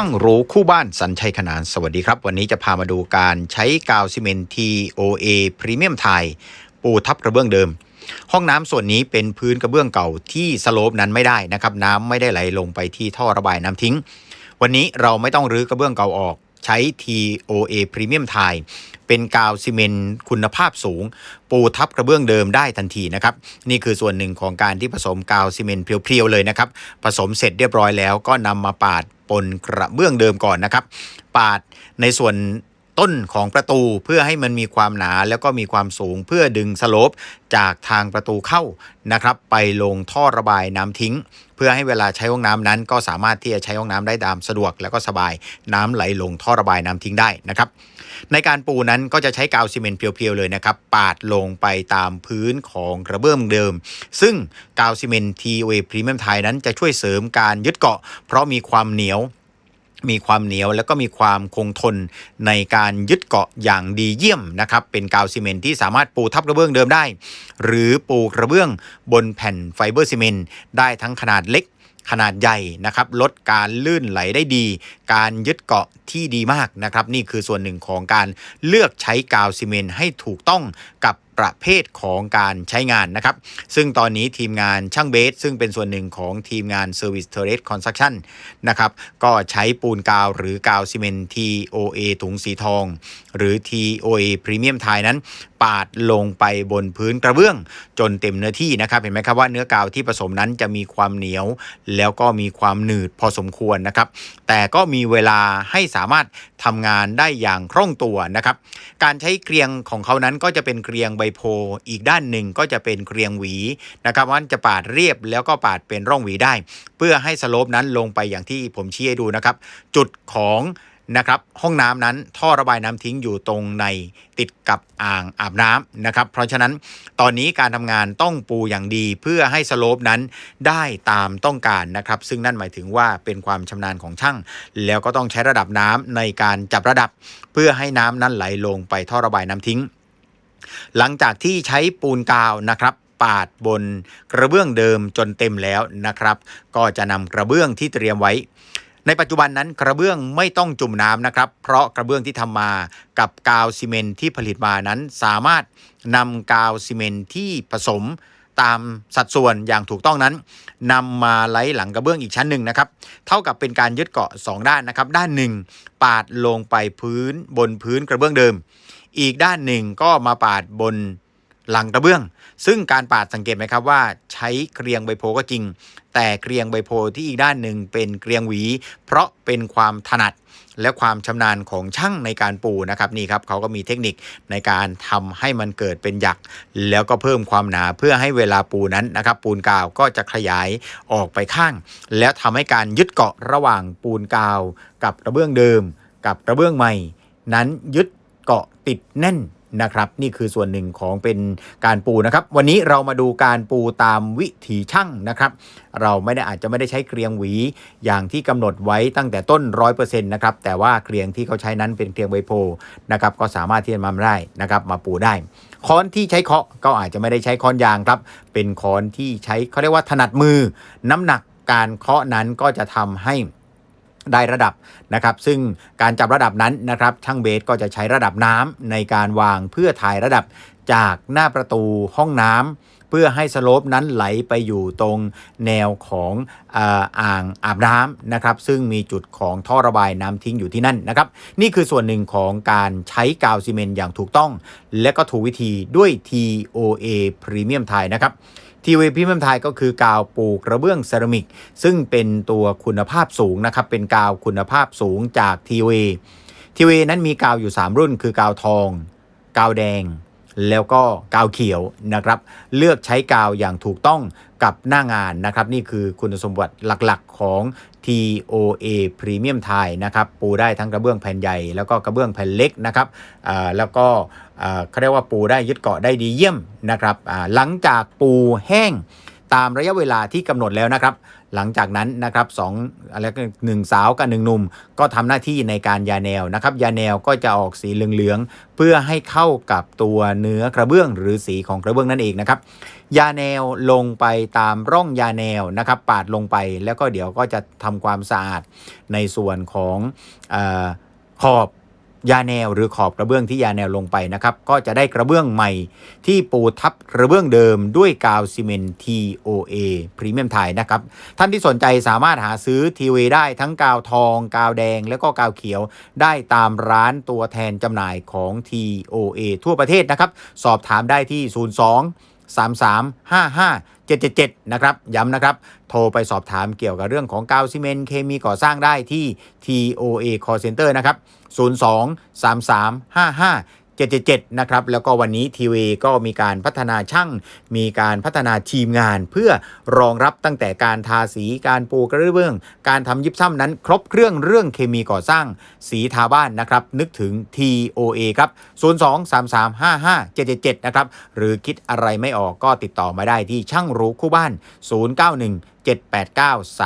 ช่างรู้คู่บ้านสันชัยขนานสวัสดีครับ วันนี้จะพามาดูการใช้กาวซีเมนต์ TOA พรีเมียมไทย ปูทับกระเบื้องเดิม ห้องน้ำส่วนนี้เป็นพื้นกระเบื้องเก่าที่สโลปนั้นไม่ได้นะครับ น้ำไม่ได้ไหลลงไปที่ท่อระบายน้ำทิ้ง วันนี้เราไม่ต้องรื้อกระเบื้องเก่าออก ใช้ TOA Premium Thai เป็นกาวซีเมนต์คุณภาพสูง ปูทับกระเบื้องเดิมได้ทันทีนะครับ นี่คือส่วนหนึ่งของการที่ผสมกาวซีเมนต์เพียวๆเลยนะครับ ผสมเสร็จเรียบร้อยแล้วก็นำมาปาดปนกระเบื้องเดิมก่อนนะครับ ปาดในส่วน ต้นของประตูเพื่อให้มันมีความหนาแล้วก็มีความสูงเพื่อดึงสโลปจากทางประตูเข้านะครับ ไปลงท่อระบายน้ำทิ้ง เพื่อให้เวลาใช้ห้องน้ำนั้น ก็สามารถที่จะใช้ห้องน้ำได้ตามสะดวก แล้วก็สบายน้ำไหลลงท่อระบายน้ำทิ้งได้นะครับในการปูนั้นก็จะใช้กาวซีเมนต์เพียวๆเลยนะครับ ปาดลงไปตามพื้นของกระเบื้องเดิม ซึ่งกาวซีเมนต์ TOA Premium ไทยนั้นจะช่วยเสริมการยึดเกาะ เพราะมีความเหนียว มีความเหนียวแล้วก็มีความคงทนในการยึดเกาะอย่างดีเยี่ยมนะครับ เป็นกาวซีเมนต์ที่สามารถปูทับกระเบื้องเดิมได้ หรือปูกระเบื้องบนแผ่นไฟเบอร์ซีเมนต์ได้ทั้งขนาดเล็กขนาดใหญ่นะครับ ลดการลื่นไหลได้ดี การยึดเกาะที่ดีมากนะครับ นี่คือส่วนหนึ่งของการเลือกใช้กาวซีเมนต์ให้ถูกต้องกับ ประเภทของการใช้งานนะครับ ซึ่งตอนนี้ทีมงานช่างเบส ซึ่งเป็นส่วนหนึ่งของทีมงาน Service Turret Construction นะครับก็ใช้ปูนกาวหรือกาวซีเมนต์ TOA ถุงสีทอง หรือ TOA Premium ไทยนั้น ปาดลงไปบนพื้นกระเบื้อง จนเต็มเนื้อที่นะครับ เห็นไหมครับว่าเนื้อกาวที่ผสมนั้นจะมีความเหนียว แล้วก็มีความหนืดพอสมควรนะครับ แต่ก็มีเวลาให้สามารถ ทำงานได้อย่างคล่องตัวนะครับ การใช้เกรียงของเขานั้นก็จะเป็นเกรียงใบโพ อีกด้านหนึ่งก็จะเป็นเกรียงหวีนะครับว่าจะปาดเรียบแล้วก็ปาดเป็นร่องหวีได้ เพื่อให้สโลปนั้นลงไปอย่างที่ผมชี้ให้ดูนะครับ จุดของ นะครับห้องน้ำนั้นท่อระบายน้ำทิ้งอยู่ตรงในติดกับอ่างอาบน้ำนะครับ เพราะฉะนั้นตอนนี้การทำงานต้องปูอย่างดีเพื่อให้สโลปนั้นได้ตามต้องการนะครับ ซึ่งนั่นหมายถึงว่าเป็นความชำนาญของช่าง แล้วก็ต้องใช้ระดับน้ำในการจับระดับ เพื่อให้น้ำนั้นไหลลงไปท่อระบายน้ำทิ้ง หลังจากที่ใช้ปูนกาวนะครับปาดบนกระเบื้องเดิมจนเต็มแล้วนะครับ ก็จะนำกระเบื้องที่เตรียมไว้ ในปัจจุบันนั้นกระเบื้องไม่ต้องจุ่มน้ำนะครับ เพราะกระเบื้องที่ทำมากับกาวซีเมนที่ผลิตมานั้นสามารถนำกาวซีเมนที่ผสมตามสัดส่วนอย่างถูกต้องนั้นนำมาไล้หลังกระเบื้องอีกชั้นหนึ่งนะครับ เท่ากับเป็นการยึดเกาะ 2 ด้านนะครับ ด้านหนึ่งปาดลงไปพื้นบนพื้นกระเบื้องเดิม อีกด้านหนึ่งก็มาปาดบน หลังกระเบื้อง ซึ่งการปาดสังเกตไหมครับว่าใช้เกรียงใบโพก็จริง แต่เกรียงใบโพที่อีกด้านหนึ่งเป็นเกรียงหวี เพราะเป็นความถนัดและความชำนาญของช่างในการปูนะครับนี่ครับเขาก็มีเทคนิคในการทำให้มันเกิดเป็นหยัก แล้วก็เพิ่มความหนาเพื่อให้เวลาปูนั้นนะครับปูนกาวก็จะขยายออกไปข้าง แล้วทำให้การยึดเกาะระหว่างปูนกาว กับกระเบื้องเดิม กับกระเบื้องใหม่ นั้นยึดเกาะติดแน่น นะครับนี่คือส่วนหนึ่งของเป็นการปูนะครับ วันนี้เรามาดูการปูตามวิถีช่างนะครับ เราไม่ได้อาจจะไม่ได้ใช้เกรียงหวี อย่างที่กำหนดไว้ตั้งแต่ต้น 100%นะครับแต่ว่าเกรียงที่เขาใช้นั้นเป็นเกรียงใบโพนะครับก็สามารถที่จะมาได้นะครับมาปูได้ ค้อนที่ใช้เคาะก็อาจจะไม่ได้ใช้ค้อนยางครับ เป็นค้อนที่ใช้เขาเรียกว่าถนัดมือ น้ำหนักการเคาะนั้นก็จะทำให้ ได้ระดับนะครับ ซึ่งการจับระดับนั้นนะครับ ช่างเบสก็จะใช้ระดับน้ำในการวางเพื่อถ่ายระดับจากหน้าประตูห้องน้ำเพื่อให้สโลปนั้นไหลไปอยู่ตรงแนวของอ,อ่างอาบน้ำนะครับ ซึ่งมีจุดของท่อระบายน้ำทิ้งอยู่ที่นั่นนะครับ นี่คือส่วนหนึ่งของการใช้กาวซีเมนต์อย่างถูกต้อง และก็ถูกวิธีด้วย TOA Premium ไทยนะครับ ทีวีพิมพ์ไทยก็คือกาวปูกระเบื้องเซรามิก ซึ่งเป็นตัวคุณภาพสูงนะครับ เป็นกาวคุณภาพสูงจากทีวีทีวีนั้นมีกาวอยู่ 3 รุ่นคือกาวทอง กาวแดง แล้วก็กาวเขียวนะครับ เลือกใช้กาวอย่างถูกต้องกับหน้างานนะครับ นี่คือคุณสมบัติหลักๆของ TOA Premium Thai นะครับ ปูได้ทั้งกระเบื้องแผ่นใหญ่ แล้วก็กระเบื้องแผ่นเล็กนะครับแล้วก็เขาเรียกว่าปูได้ยึดเกาะได้ดีเยี่ยมนะครับหลังจากปูแห้ง ตามระยะเวลาที่กำหนดแล้วนะครับ หลังจากนั้นนะครับสองอะไรหนึ่งสาวกับหนึ่งหนุ่ม ก็ทำหน้าที่ในการยาแนวนะครับ ยาแนวก็จะออกสีเหลืองๆเพื่อให้เข้ากับตัวเนื้อกระเบื้องหรือสีของกระเบื้องนั่นเองนะครับ ยาแนวลงไปตามร่องยาแนวนะครับ ปาดลงไปแล้วก็เดี๋ยวก็จะทำความสะอาดในส่วนของออขอบ ยาแนวหรือขอบกระเบื้องที่ยาแนวลงไปนะครับ ก็จะได้กระเบื้องใหม่ที่ปูทับกระเบื้องเดิมด้วยกาวซีเมนต์ TOA พรีเมียมไทยนะครับ ท่านที่สนใจสามารถหาซื้อ TOA ได้ทั้งกาวทอง กาวแดง แล้วก็กาวเขียวได้ตามร้านตัวแทนจำหน่ายของ TOA ทั่วประเทศนะครับ สอบถามได้ที่ 02 3355 777 นะครับ ย้ำนะครับ โทรไปสอบถามเกี่ยวกับเรื่องของกาวซีเมนต์เคมีก่อสร้างได้ที่ TOA Call Center นะครับ 02 3355 777 นะครับ แล้วก็วันนี้ทีวีก็มีการพัฒนาช่างมีการพัฒนาทีมงาน เพื่อรองรับตั้งแต่การทาสีการปูกระเบื้อง การทำยิบซ้ำนั้น ครบเครื่องเรื่องเคมีก่อสร้างสีทาบ้านนะครับ นึกถึง TOA ครับ 02-3355-777 นะครับ หรือคิดอะไรไม่ออกก็ติดต่อมาได้ที่ช่างรู้คู่บ้าน 091 789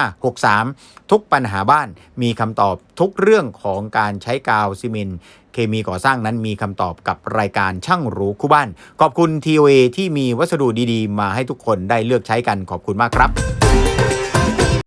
3563 ทุกปัญหาบ้านมีคำตอบทุกเรื่องของการใช้กาวซีเมนต์เคมีก่อสร้างนั้นมีคำตอบกับรายการช่างรู้คู่บ้าน ขอบคุณ TOA ที่มีวัสดุดีๆ มาให้ทุกคนได้เลือกใช้กันขอบคุณมากครับ